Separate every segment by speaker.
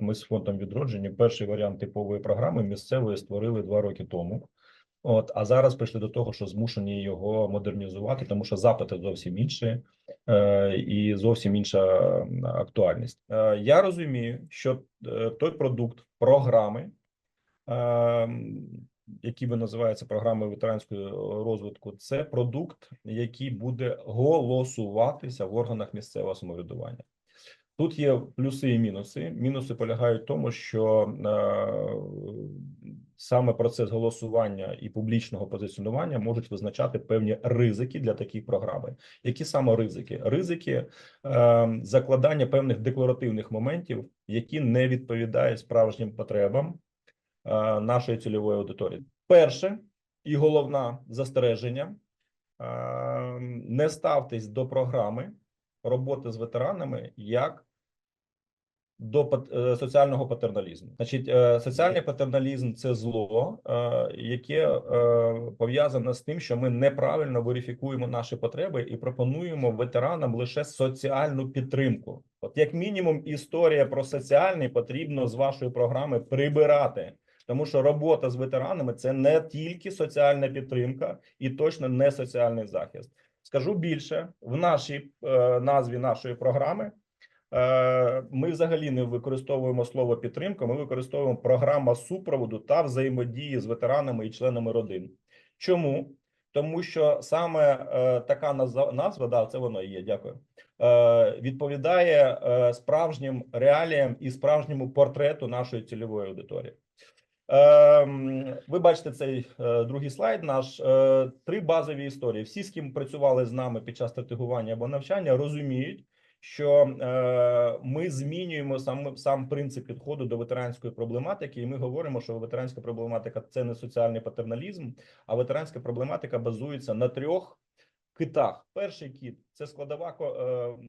Speaker 1: Ми з фондом відродження перший варіант типової програми місцевої створили два роки тому. От а зараз прийшли до того, що змушені його модернізувати, тому що запити зовсім інші е, і зовсім інша актуальність. Е, я розумію, що е, той продукт програми, е, які би називаються програми ветеранського розвитку, це продукт, який буде голосуватися в органах місцевого самоврядування. Тут є плюси і мінуси. Мінуси полягають в тому, що е, саме процес голосування і публічного позиціонування можуть визначати певні ризики для таких програм. Які саме ризики? Ризики е, закладання певних декларативних моментів, які не відповідають справжнім потребам е, нашої цільової аудиторії. Перше і головне застереження: е, не ставтесь до програми роботи з ветеранами як до е, соціального патерналізму. Значить, е, соціальний патерналізм це зло, е, яке пов'язане з тим, що ми неправильно верифікуємо наші потреби і пропонуємо ветеранам лише соціальну підтримку. От, як мінімум, історія про соціальний потрібно з вашої програми прибирати. Тому що робота з ветеранами це не тільки соціальна підтримка і точно не соціальний захист. Скажу більше в нашій е, назві нашої програми. Е, Ми взагалі не використовуємо слово підтримка. Ми використовуємо програма супроводу та взаємодії з ветеранами і членами родин. Чому? Тому що саме е, така назва, да, це воно є. Дякую. Е, відповідає справжнім реаліям і справжньому портрету нашої цільової аудиторії. Ви бачите цей другий слайд. Наш три базові історії. Всі, з ким працювали з нами під час стратегування або навчання, розуміють, що е, ми змінюємо сам сам принцип підходу до ветеранської проблематики, і ми говоримо, що ветеранська проблематика це не соціальний патерналізм, а ветеранська проблематика базується на трьох китах. Перший кіт це складова е,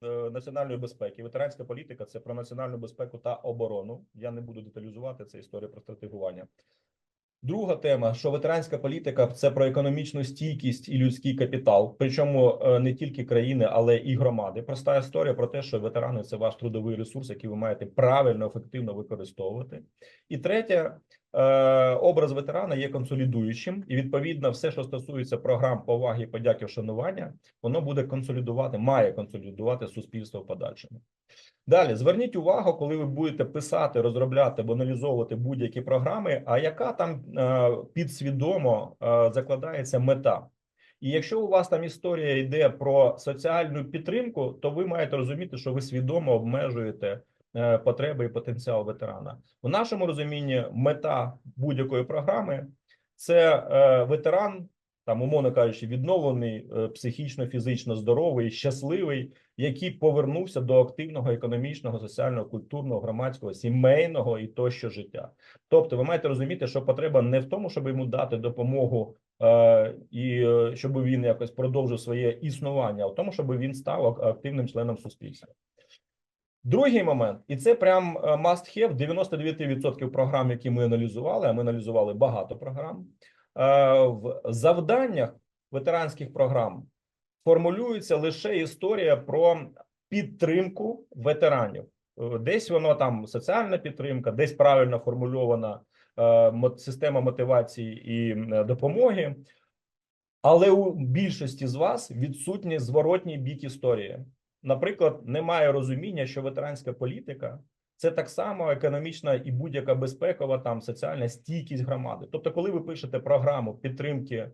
Speaker 1: е, національної безпеки. Ветеранська політика це про національну безпеку та оборону. Я не буду деталізувати це історія про стратегування. Друга тема, що ветеранська політика це про економічну стійкість і людський капітал, причому е, не тільки країни, але і громади. Проста історія про те, що ветерани це ваш трудовий ресурс, який ви маєте правильно, ефективно використовувати. І третє, е, образ ветерана є консолідуючим, і відповідно, все, що стосується програм поваги, подяки, вшанування, воно буде консолідувати, має консолідувати суспільство в подальшому. Далі зверніть увагу, коли ви будете писати, розробляти або аналізовувати будь-які програми, а яка там е, підсвідомо е, закладається мета. І якщо у вас там історія йде про соціальну підтримку, то ви маєте розуміти, що ви свідомо обмежуєте е, потреби і потенціал ветерана. У нашому розумінні мета будь-якої програми це е, ветеран, там, умовно кажучи, відновлений, е, психічно, фізично здоровий, щасливий, який повернувся до активного економічного, соціального, культурного, громадського, сімейного і тощо життя. Тобто, ви маєте розуміти, що потреба не в тому, щоб йому дати допомогу е, і е, щоб він якось продовжив своє існування, а в тому, щоб він став активним членом суспільства. Другий момент, і це прям е, must have 99% програм, які ми аналізували. А ми аналізували багато програм. е, В завданнях ветеранських програм формулюється лише історія про підтримку ветеранів. Е, Десь воно там соціальна підтримка, десь правильно формульована система мотивації і допомоги. Але у більшості з вас відсутній зворотній бік історії. Наприклад, немає розуміння, що ветеранська політика це так само економічна і будь-яка безпекова там соціальна стійкість громади. Тобто, коли ви пишете програму підтримки е,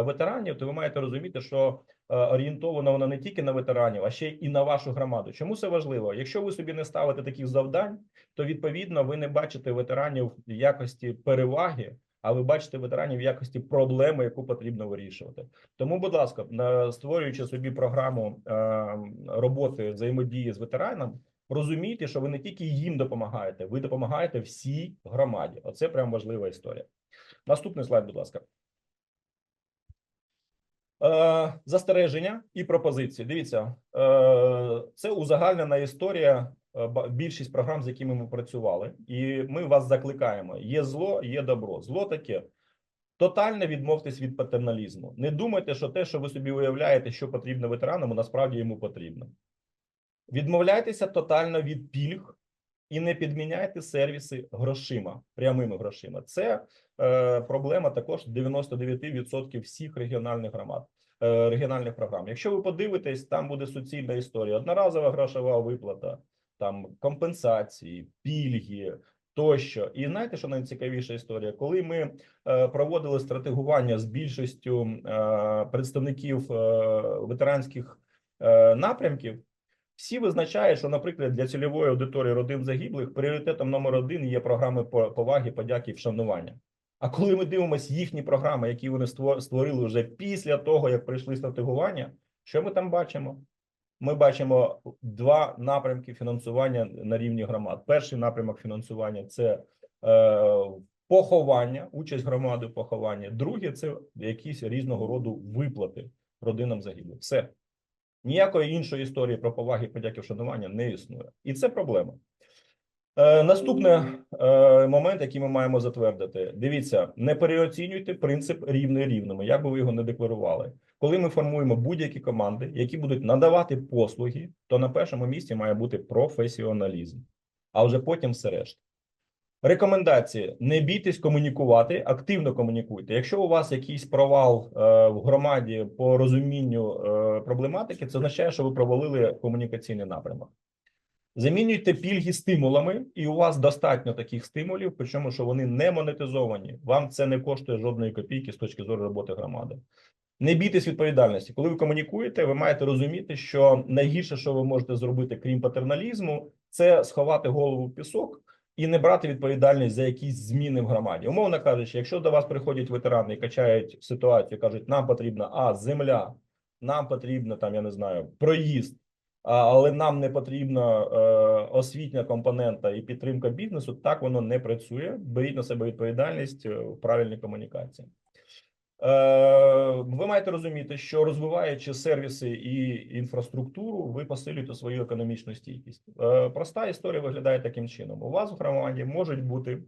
Speaker 1: ветеранів, то ви маєте розуміти, що е, орієнтована вона не тільки на ветеранів, а ще і на вашу громаду. Чому це важливо? Якщо ви собі не ставите таких завдань, то відповідно ви не бачите ветеранів якості переваги, а ви бачите ветеранів в якості проблеми, яку потрібно вирішувати. Тому, будь ласка, створюючи собі програму е, роботи взаємодії з ветераном, розумійте, що ви не тільки їм допомагаєте, ви допомагаєте всій громаді. Оце прям важлива історія. Наступний слайд, будь ласка. Е, застереження і пропозиції. Дивіться, е, це узагальнена історія. Е, Більшість програм, з якими ми працювали, і ми вас закликаємо: є зло, є добро. Зло таке. Тотально відмовтесь від патерналізму. Не думайте, що те, що ви собі уявляєте, що потрібно ветеранам, насправді йому потрібно. Відмовляйтеся тотально від пільг і не підміняйте сервіси грошима, прямими грошима. Це е, проблема також 99% всіх регіональних громад, е, регіональних програм. Якщо ви подивитесь, там буде суцільна історія: одноразова грошова виплата, там компенсації, пільги. Тощо, і знаєте, що найцікавіша історія? Коли ми е, проводили стратегування з більшістю е, представників е, ветеранських напрямків, всі визначають, що, наприклад, для цільової аудиторії родин загиблих пріоритетом номер один є програми поваги, подяки і вшанування. А коли ми дивимося їхні програми, які вони ство- створили вже після того, як пройшли стратегування, що ми там бачимо? Ми бачимо два напрямки фінансування на рівні громад. Перший напрямок фінансування це е, поховання, участь громади в похованні. Друге це якісь різного роду виплати родинам загиблих. Все. Ніякої іншої історії про поваги, подяки, вшанування не існує. І це проблема. Е, наступний е, момент, який ми маємо затвердити. Дивіться, не переоцінюйте принцип рівної рівними, як би ви його не декларували. Коли ми формуємо будь-які команди, які будуть надавати послуги, то на першому місці має бути професіоналізм, а вже потім все решта. Рекомендації: не бійтесь комунікувати, активно комунікуйте. Якщо у вас якийсь провал е, в громаді по розумінню е, проблематики, це означає, що ви провалили комунікаційний напрямок. Замінюйте пільги стимулами, і у вас достатньо таких стимулів, причому що вони не монетизовані. Вам це не коштує жодної копійки з точки зору роботи громади. Не бійтесь відповідальності. Коли ви комунікуєте, ви маєте розуміти, що найгірше, що ви можете зробити, крім патерналізму, це сховати голову в пісок і не брати відповідальність за якісь зміни в громаді. Умовно кажучи, якщо до вас приходять ветерани і качають ситуацію, кажуть, нам потрібна а земля, нам потрібно там, я не знаю, проїзд. Але нам не потрібна е, освітня компонента і підтримка бізнесу. Так воно не працює. Беріть на себе відповідальність е, в правильній комунікації. Е, ви маєте розуміти, що розвиваючи сервіси і інфраструктуру, ви посилюєте свою економічну стійкість. Е, Проста історія виглядає таким чином: у вас в громаді можуть бути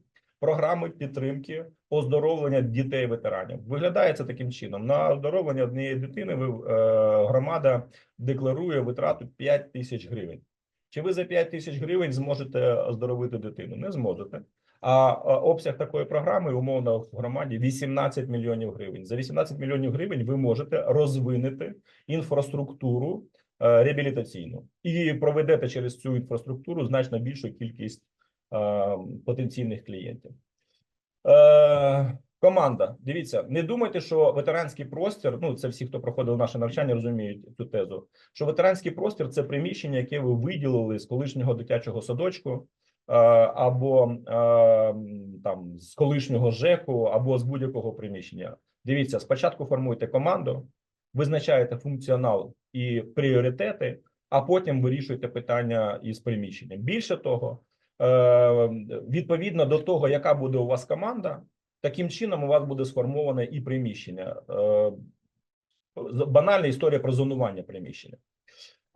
Speaker 1: програми підтримки оздоровлення дітей ветеранів. Виглядає це таким чином: на оздоровлення однієї дитини е, громада декларує витрату 5 тисяч гривень. Чи ви за 5 тисяч гривень зможете оздоровити дитину? Не зможете. А обсяг такої програми умовно в громаді 18 мільйонів гривень. За 18 мільйонів гривень ви можете розвинути інфраструктуру е, реабілітаційну і проведете через цю інфраструктуру значно більшу кількість е, потенційних клієнтів. Е, команда, дивіться, не думайте, що ветеранський простір. Ну це всі, хто проходив наше навчання, розуміють цю тезу. Що ветеранський простір це приміщення, яке ви виділили з колишнього дитячого садочку або е, там з колишнього ЖЕКу, або з будь-якого приміщення. Дивіться, спочатку формуйте команду, визначаєте функціонал і пріоритети, а потім вирішуєте питання із приміщенням. Більше того, е, відповідно до того, яка буде у вас команда, таким чином у вас буде сформоване і приміщення. Е, Банальна історія про зонування приміщення.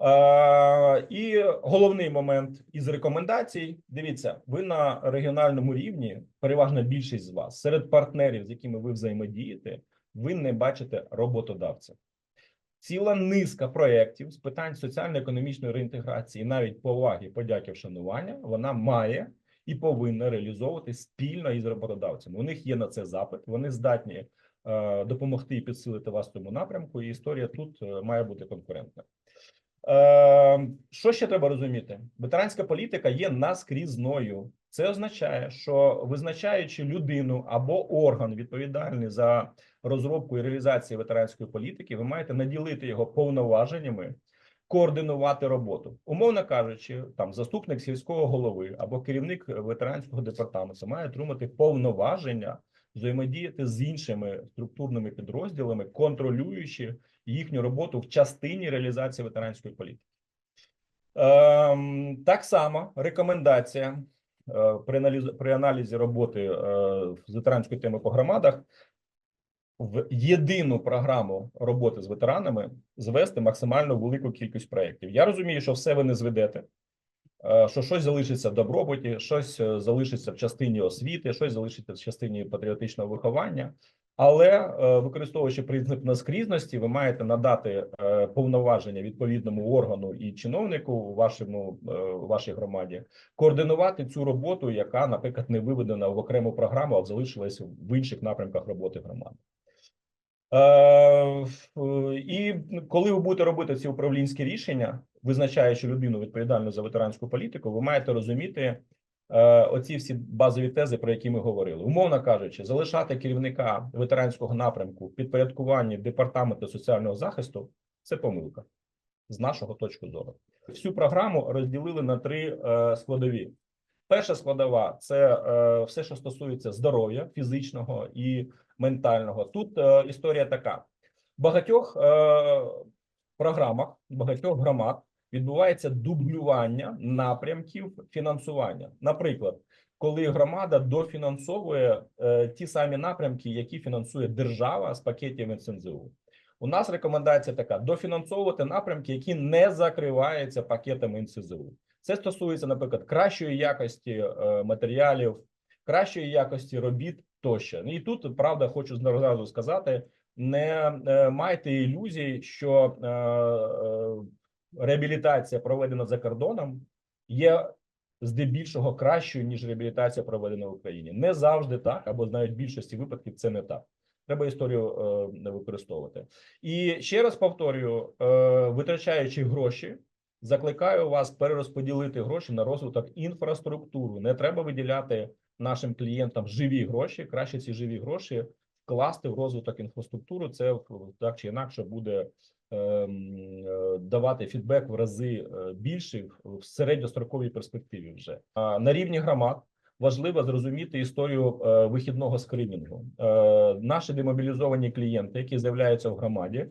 Speaker 1: Е, і головний момент із рекомендацій: дивіться, ви на регіональному рівні, переважна більшість з вас, серед партнерів, з якими ви взаємодієте, ви не бачите роботодавця. Ціла низка проєктів з питань соціально-економічної реінтеграції, навіть поваги, подяки, вшанування, вона має і повинна реалізовувати спільно із роботодавцями. У них є на це запит, вони здатні е, допомогти і підсилити вас в цьому напрямку. І історія тут е, має бути конкурентна. Е, що ще треба розуміти? Ветеранська політика є наскрізною. Це означає, що визначаючи людину або орган відповідальний за розробку і реалізацію ветеранської політики, ви маєте наділити його повноваженнями, координувати роботу. Умовно кажучи, там заступник сільського голови або керівник ветеранського департаменту має отримати повноваження взаємодіяти з іншими структурними підрозділами, контролюючи їхню роботу в частині реалізації ветеранської політики. Ем, так само рекомендація е, при аналізі, при аналізі роботи е, з ветеранської теми по громадах в єдину програму роботи з ветеранами звести максимально велику кількість проєктів. Я розумію, що все ви не зведете, що щось залишиться в добробуті, щось е, залишиться в частині освіти, щось залишиться в частині патріотичного виховання. Але е, використовуючи принцип наскрізності, ви маєте надати е, повноваження відповідному органу і чиновнику вашому е, вашій громаді координувати цю роботу, яка, наприклад, не виведена в окрему програму, а залишилась в інших напрямках роботи громади. Е, в- І коли ви будете робити ці управлінські рішення, визначаючи людину відповідальну за ветеранську політику, ви маєте розуміти е, оці всі базові тези, про які ми говорили. Умовно кажучи, залишати керівника ветеранського напрямку підпорядкуванні департаменту соціального захисту це помилка з нашого точки зору. Всю програму розділили на три е, складові. Перша складова це е, все, що стосується здоров'я фізичного і ментального. Тут е, історія така: в багатьох е, програмах, багатьох громад відбувається дублювання напрямків фінансування. Наприклад, коли громада дофінансовує е, ті самі напрямки, які фінансує держава з пакетів НСНЗУ. У нас рекомендація така: дофінансовувати напрямки, які не закриваються пакетами НСЗУ. Це стосується, наприклад, кращої якості е, матеріалів, кращої якості робіт тощо. І тут правда хочу зразу сказати: не е, майте ілюзій, що е, реабілітація, проведена за кордоном, є здебільшого кращою ніж реабілітація, проведена в Україні. Не завжди так, або навіть в більшості випадків це не так. Треба історію е, використовувати. І ще раз повторюю: витрачаючи гроші, закликаю вас перерозподілити гроші на розвиток інфраструктури. Не треба виділяти нашим клієнтам живі гроші. Краще ці живі гроші вкласти в розвиток інфраструктури. Це так чи інакше буде ем, е, давати фідбек в рази е, більший в середньостроковій перспективі. Вже на рівні громад. Важливо зрозуміти історію е, вихідного скринінгу. Наші демобілізовані клієнти, які з'являються в громаді,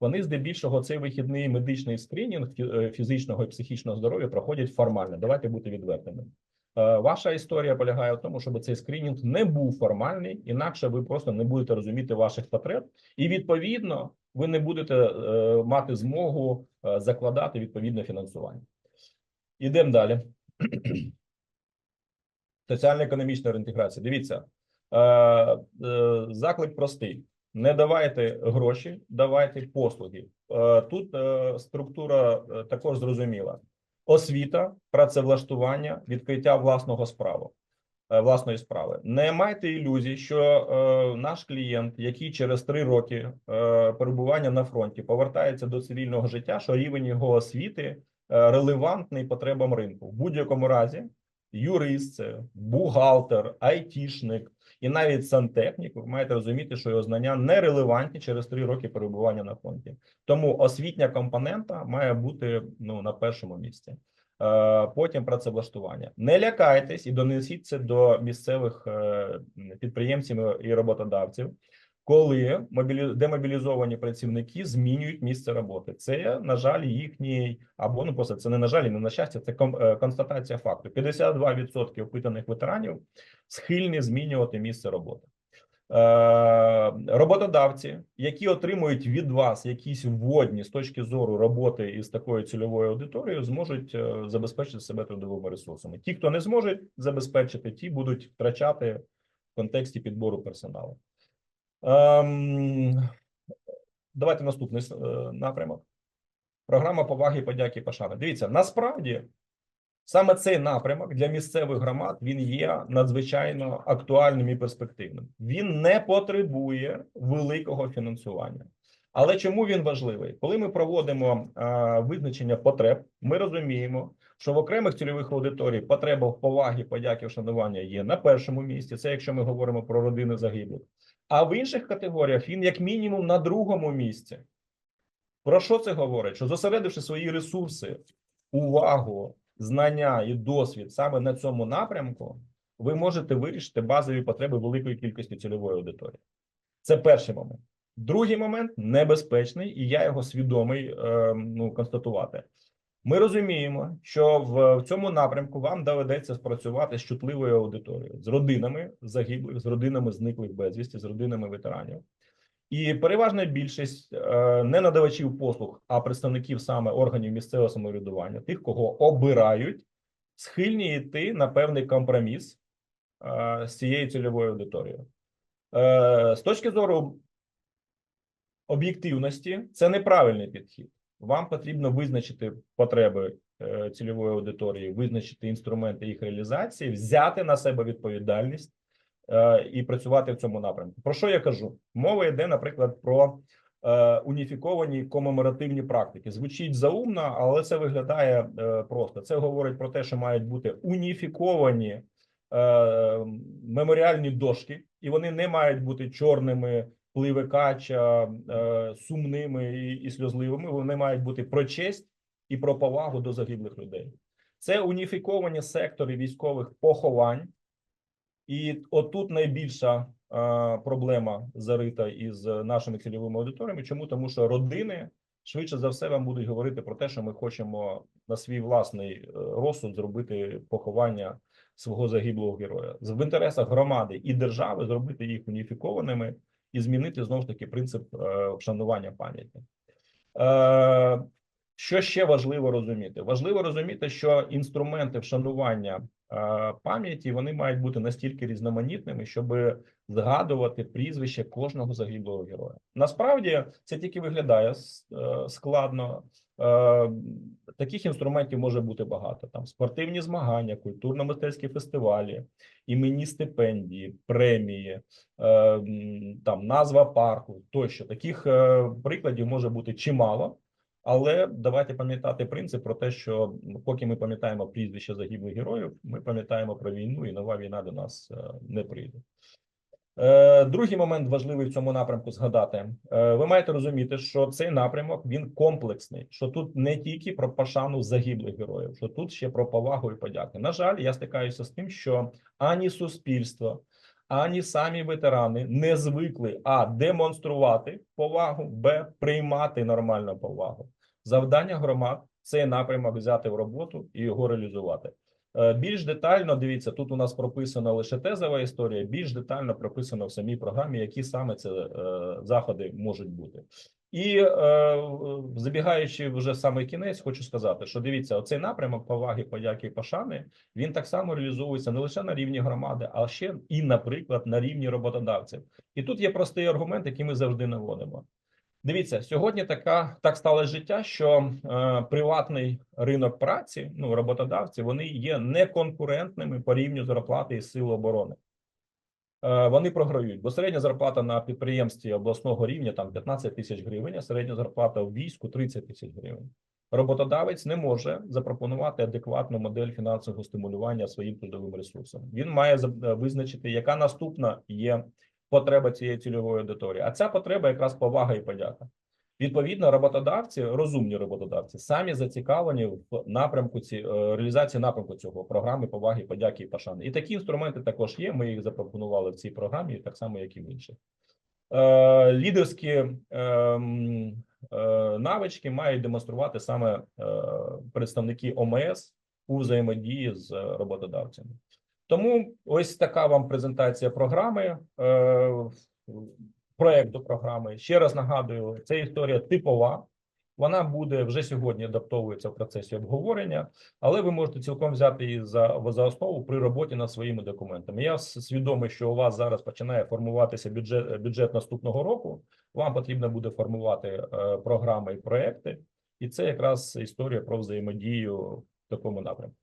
Speaker 1: вони здебільшого цей вихідний медичний скринінг е, фізичного і психічного здоров'я проходять формально. Давайте бути відвертими. Е, Ваша історія полягає в тому, щоб цей скринінг не був формальний, інакше ви просто не будете розуміти ваших потреб, і відповідно ви не будете е, мати змогу закладати відповідне фінансування. Ідемо далі. Соціально-економічна реінтеграція. Дивіться, заклик простий: не давайте гроші, давайте послуги. Е, тут е, структура е, також зрозуміла: освіта, працевлаштування, відкриття власного справу. Власної справи не майте ілюзій, що наш клієнт, який через три роки перебування на фронті повертається до цивільного життя, що рівень його освіти релевантний потребам ринку в будь-якому разі юрист, бухгалтер, айтішник і навіть сантехнік, ви маєте розуміти, що його знання не релевантні через три роки перебування на фронті. Тому освітня компонента має бути ну на першому місці. Е, Потім працевлаштування. Не лякайтесь і донесіть це до місцевих е, підприємців і роботодавців, коли мобілі... демобілізовані працівники змінюють місце роботи. Це на жаль, їхній або ну просто це не на жаль, не на щастя. Це е, констатація факту. 52% опитаних ветеранів схильні змінювати місце роботи. Е, роботодавці, які отримують від вас якісь вводні з точки зору роботи із такою цільовою аудиторією, зможуть е, забезпечити себе трудовими ресурсами. Ті, хто не зможуть забезпечити, ті будуть втрачати в контексті підбору персоналу. Ем, давайте наступний е, напрямок. Програма поваги, подяки, пошани. Дивіться, насправді саме цей напрямок для місцевих громад він є надзвичайно актуальним і перспективним. Він не потребує великого фінансування. Але чому він важливий? Коли ми проводимо е, визначення потреб, ми розуміємо, що в окремих цільових аудиторій потреба в повагі, подяки, вшанування є на першому місці. Це якщо ми говоримо про родини загиблих. А в інших категоріях він як мінімум на другому місці. Про що це говорить? Що зосередивши свої ресурси, увагу, знання і досвід саме на цьому напрямку, ви можете вирішити базові потреби великої кількості цільової аудиторії. Це перший момент. Другий момент небезпечний, і я його свідомий е, ну, констатувати. Ми розуміємо, що в, цьому напрямку вам доведеться спрацювати з чутливою аудиторією, з родинами загиблих, з родинами зниклих безвісті, з родинами ветеранів. І переважна більшість е, не надавачів послуг, а представників саме органів місцевого самоврядування, тих, кого обирають, схильні йти на певний компроміс е, з цією цільовою аудиторією. Е, З точки зору об'єктивності, це неправильний підхід. Вам потрібно визначити потреби е, цільової аудиторії, визначити інструменти їх реалізації, взяти на себе відповідальність е, і працювати в цьому напрямку. Про що я кажу? Мова йде, наприклад, про е, уніфіковані комеморативні практики. Звучить заумно, але це виглядає просто. Це говорить про те, що мають бути уніфіковані меморіальні дошки, і вони не мають бути чорними, пливекача, е, сумними і, і сльозливими. Вони мають бути про честь і про повагу до загиблих людей. Це уніфіковані сектори військових поховань, і отут найбільша е, проблема зарита із нашими цільовими аудиторіями. Чому тому, що родини швидше за все вам будуть говорити про те, що ми хочемо на свій власний е, розсуд зробити поховання свого загиблого героя в інтересах громади і держави зробити їх уніфікованими і змінити знову ж таки принцип вшанування пам'яті. Що ще важливо розуміти? Важливо розуміти, що інструменти вшанування пам'яті вони мають бути настільки різноманітними, щоб згадувати прізвище кожного загиблого героя. Насправді це тільки виглядає е, складно. Е, Таких інструментів може бути багато. Там спортивні змагання, культурно-мистецькі фестивалі, іменні стипендії, премії, е, там назва парку тощо. Таких прикладів може бути чимало. Але давайте пам'ятати принцип про те, що поки ми пам'ятаємо прізвища загиблих героїв, ми пам'ятаємо про війну, і нова війна до нас е, не прийде. Е, Другий момент важливий в цьому напрямку згадати. Е, Ви маєте розуміти, що цей напрямок він комплексний. Що тут не тільки про пошану загиблих героїв, що тут ще про повагу і подяки. На жаль, я стикаюся з тим, що ані суспільство, ані самі ветерани не звикли а демонструвати повагу, б приймати нормальну повагу. Завдання громад цей напрямок взяти в роботу і його реалізувати. Е, Більш детально дивіться, тут у нас прописана лише тезова історія. Більш детально прописано в самій програмі, які саме це е, заходи можуть бути. І е, забігаючи вже в самий кінець, хочу сказати, що дивіться, оцей напрямок поваги, подяки і пошани він так само реалізовується не лише на рівні громади, а ще і, наприклад, на рівні роботодавців. І тут є простий аргумент, який ми завжди наводимо. Дивіться, сьогодні така так сталося життя, що е, приватний ринок праці, ну роботодавці, вони є неконкурентними по рівню зарплати і сил оборони. Е, вони програють, бо середня зарплата на підприємстві обласного рівня там 15 тисяч гривень, а середня зарплата в війську 30 тисяч гривень. Роботодавець не може запропонувати адекватну модель фінансового стимулювання своїм трудовим ресурсом. Він має е, визначити, яка наступна є потреба цієї цільової аудиторії. А ця потреба якраз повага і подяка. Відповідно, роботодавці, розумні роботодавці, самі зацікавлені в напрямку ці е, реалізації напрямку цього програми поваги, подяки і пошани. І такі інструменти також є. Ми їх запропонували в цій програмі, так само як і в інших. Е, лідерські ем, е, навички мають демонструвати саме представники ОМС у взаємодії з роботодавцями. Тому ось така вам презентація програми, е, проекту програми. Ще раз нагадую, це історія типова. Вона буде вже сьогодні адаптовується в процесі обговорення, але ви можете цілком взяти її за, за основу при роботі над своїми документами. Я свідомий, що у вас зараз починає формуватися бюджет, бюджет наступного року. Вам потрібно буде формувати е, програми і проекти, і це якраз історія про взаємодію в такому напрямку.